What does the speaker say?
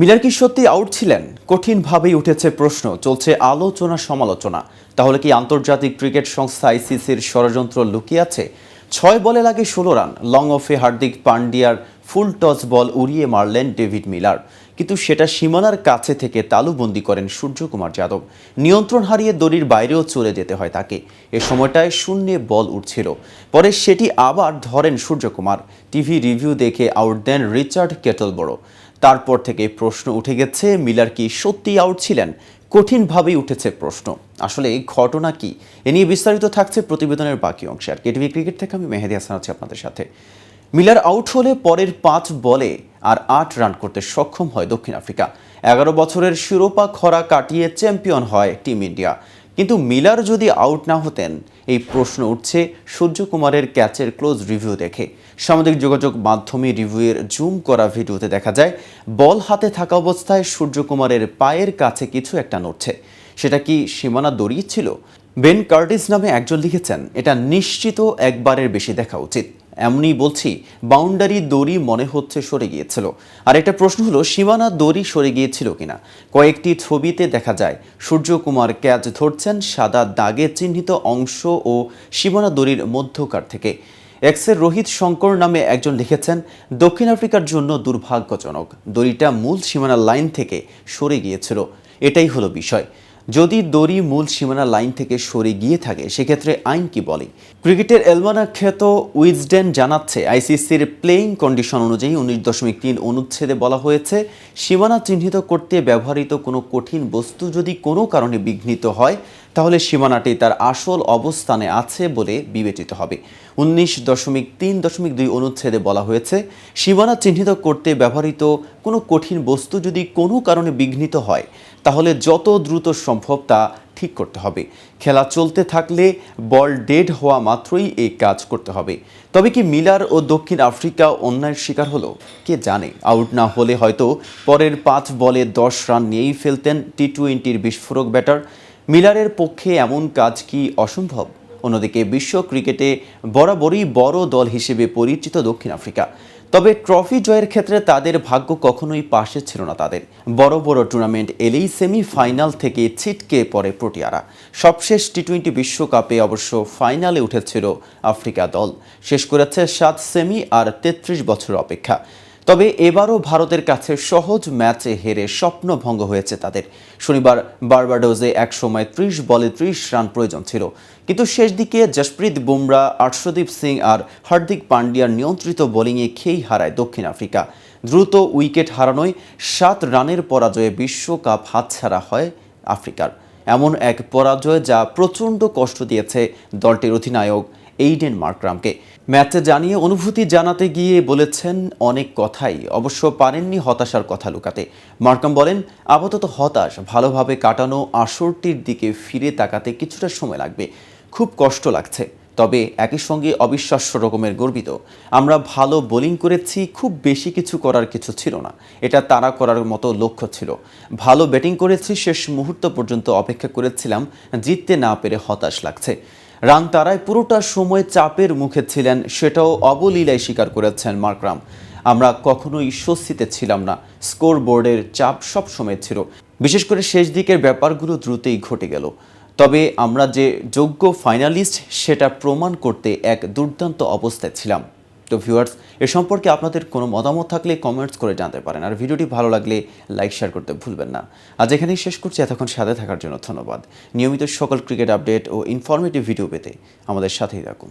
Miller কি সত্যি out ছিলেন? কঠিনভাবেই উঠেছে প্রশ্ন, চলছে আলোচনা সমালোচনা। তাহলে কি আন্তর্জাতিক ক্রিকেট সংস্থা আইসিসির ষড়যন্ত্র লুকিয়ে আছে? ছয় বলে লাগে ষোলো রান লং অফে হার্দিক পান্ডিয়ার ফুল টস বল উড়িয়ে মারলেন ডেভিড মিলার। কিন্তু সেটা সীমানার কাছে থেকে তালুবন্দি করেন সূর্যকুমার যাদব। নিয়ন্ত্রণ হারিয়ে দড়ির বাইরেও চলে যেতে হয় তাকে। এ সময়টায় শূন্যে বল উঠছিল। পরে সেটি আবার ধরেন সূর্যকুমার। টিভি রিভিউ দেখে আউট দেন রিচার্ড কেটলবড়ো। তারপর থেকে প্রশ্ন উঠে গেছে, মিলার কি সত্যি আউট ছিলেন? কঠিনভাবেই উঠেছে প্রশ্ন। আসলে এই ঘটনা কি? এ নিয়ে বিস্তারিত থাকছে প্রতিবেদনের বাকি অংশে। আর কেটিভি ক্রিকেট থেকে আমি মেহেদি হাসান আছি আপনাদের সাথে। মিলার আউট হলে পরের পাঁচ বলে আর আট রান করতে সক্ষম হয় দক্ষিণ আফ্রিকা। এগারো বছরের শিরোপা খরা কাটিয়ে চ্যাম্পিয়ন হয় টিম ইন্ডিয়া কিন্তু মিলার যদি আউট না হতেন, এই প্রশ্ন উঠছে সূর্যকুমারের ক্যাচের ক্লোজ রিভিউ দেখে। সামাজিক যোগাযোগ মাধ্যমে রিভিউয়ের জুম করা ভিডিওতে দেখা যায়, বল হাতে থাকা অবস্থায় সূর্যকুমারের পায়ের কাছে কিছু একটা নড়ছে। সেটা কি সীমানা দড়িয়েছিল বেন কার্টিস নামে একজন লিখেছেন, এটা নিশ্চিত একবারের বেশি দেখা উচিত। এমনই বলছি, বাউন্ডারি দড়ি মনে হচ্ছে সরে গিয়েছিল। আর একটা প্রশ্ন হলো, সীমানা দড়ি সরে গিয়েছিল কিনা? কয়েকটি ছবিতে দেখা যায়, সূর্যকুমার ক্যাচ ধরছেন সাদা দাগে চিহ্নিত অংশ ও সীমানা দড়ির মধ্যকার থেকে। এক্সের রোহিত শঙ্কর নামে একজন লিখেছেন, দক্ষিণ আফ্রিকার জন্য দুর্ভাগ্যজনক। দড়িটা মূল সীমানা লাইন থেকে সরে গিয়েছিল। এটাই হলো বিষয়। যদি দড়ি মূল সীমানা লাইন থেকে সরে গিয়ে থাকে, সেক্ষেত্রে আইন কি বলে? ক্রিকেটের এলমানা খ্যাত উইজডেন জানাচ্ছে, আইসিসির প্লেইং কন্ডিশন অনুযায়ী উনিশ দশমিক তিন অনুচ্ছেদে বলা হয়েছে, সীমানা চিহ্নিত করতে ব্যবহৃত কোনো কঠিন বস্তু যদি কোনো কারণে বিঘ্নিত হয় তাহলে সীমানাটি তার আসল অবস্থানে আছে বলে বিবেচিত হবে। উনিশ দশমিক তিন দশমিক দুই অনুচ্ছেদে বলা হয়েছে, সীমানা চিহ্নিত করতে ব্যবহৃত কোনো কঠিন বস্তু যদি কোনো কারণে বিঘ্নিত হয়, তাহলে যত দ্রুত সম্ভব তা ঠিক করতে হবে। খেলা চলতে থাকলে বল ডেড হওয়া মাত্রই এই কাজ করতে হবে। তবে কি মিলার ও দক্ষিণ আফ্রিকা অন্যায়ের শিকার হলো? কে জানে? আউট না হলে হয়তো পরের পাঁচ বলে দশ রান নিয়েই ফেলতেন টি টোয়েন্টির বিস্ফোরক ব্যাটার মিলারের পক্ষে এমন কাজ কি অসম্ভব? অন্যদিকে বিশ্ব ক্রিকেটে বরাবরই বড় দল হিসেবে পরিচিত দক্ষিণ আফ্রিকা। তবে ট্রফি জয়ের ক্ষেত্রে তাদের ভাগ্য কখনোই পাশে ছিল না তাদের। বড় বড় টুর্নামেন্ট এলেই সেমিফাইনাল থেকে ছিটকে পড়ে প্রোটিয়ারা। সবশেষ টি টোয়েন্টি বিশ্বকাপে অবশ্য ফাইনালে উঠেছিল আফ্রিকা দল। শেষ করেছে সাত সেমি আর তেত্রিশ বছর অপেক্ষা। তবে এবারও ভারতের কাছে সহজ ম্যাচে হেরে স্বপ্নভঙ্গ হয়েছে তাদের। শনিবার বারবাডোজে এক সময় ত্রিশ বলে ত্রিশ রান প্রয়োজন ছিল। কিন্তু শেষ দিকে জসপ্রীত বুমরা, আর্শদীপ সিং আর হার্দিক পান্ডিয়ার নিয়ন্ত্রিত বোলিংয়ে খেই হারায় দক্ষিণ আফ্রিকা। দ্রুত উইকেট হারানোয় সাত রানের পরাজয়ে বিশ্বকাপ হাতছাড়া হয় আফ্রিকার। এমন এক পরাজয় যা প্রচণ্ড কষ্ট দিয়েছে দলটির অধিনায়ক এইডেন মার্করামকে। ম্যাচে জানিয়ে অনুভূতি জানাতে গিয়ে বলেছেন অনেক কথাই, অবশ্য পারেননি হতাশার কথা লুকাতে। মার্কাম বলেন, আপাতত হতাশ, ভালোভাবে কাটানো আসরটির দিকে ফিরে তাকাতে কিছুটা সময় লাগবে। খুব কষ্ট লাগছে, তবে একই সঙ্গে অবিশ্বাস্য রকমের গর্বিত। আমরা ভালো বোলিং করেছি, খুব বেশি কিছু করার কিছু ছিল না। এটা তারা করার মতো লক্ষ্য ছিল। ভালো ব্যাটিং করেছি, শেষ মুহূর্ত পর্যন্ত অপেক্ষা করেছিলাম, জিততে না পেরে হতাশ লাগছে। রান তারায় পুরোটা সময় চাপের মুখে ছিলেন, সেটাও অবলীলায় স্বীকার করেছেন মার্করাম। আমরা কখনোই স্বস্তিতে ছিলাম না স্কোর বোর্ডের চাপ সবসময় ছিল। বিশেষ করে শেষ দিকের ব্যাপারগুলো দ্রুতই ঘটে গেল। তবে আমরা যে যোগ্য ফাইনালিস্ট, সেটা প্রমাণ করতে এক দুর্দান্ত অবস্থায় ছিলাম। তো ভিউয়ার্স এ সম্পর্কে আপনাদের কোনো মতামত থাকলে কমেন্টস করে জানতে পারেন। আর ভিডিওটি ভালো লাগলে লাইক শেয়ার করতে ভুলবেন না। আজ এখানেই শেষ করছি। এতক্ষণ সাথে থাকার জন্য ধন্যবাদ। নিয়মিত সকল ক্রিকেট আপডেট ও ইনফরমেটিভ ভিডিও পেতে আমাদের সাথেই থাকুন।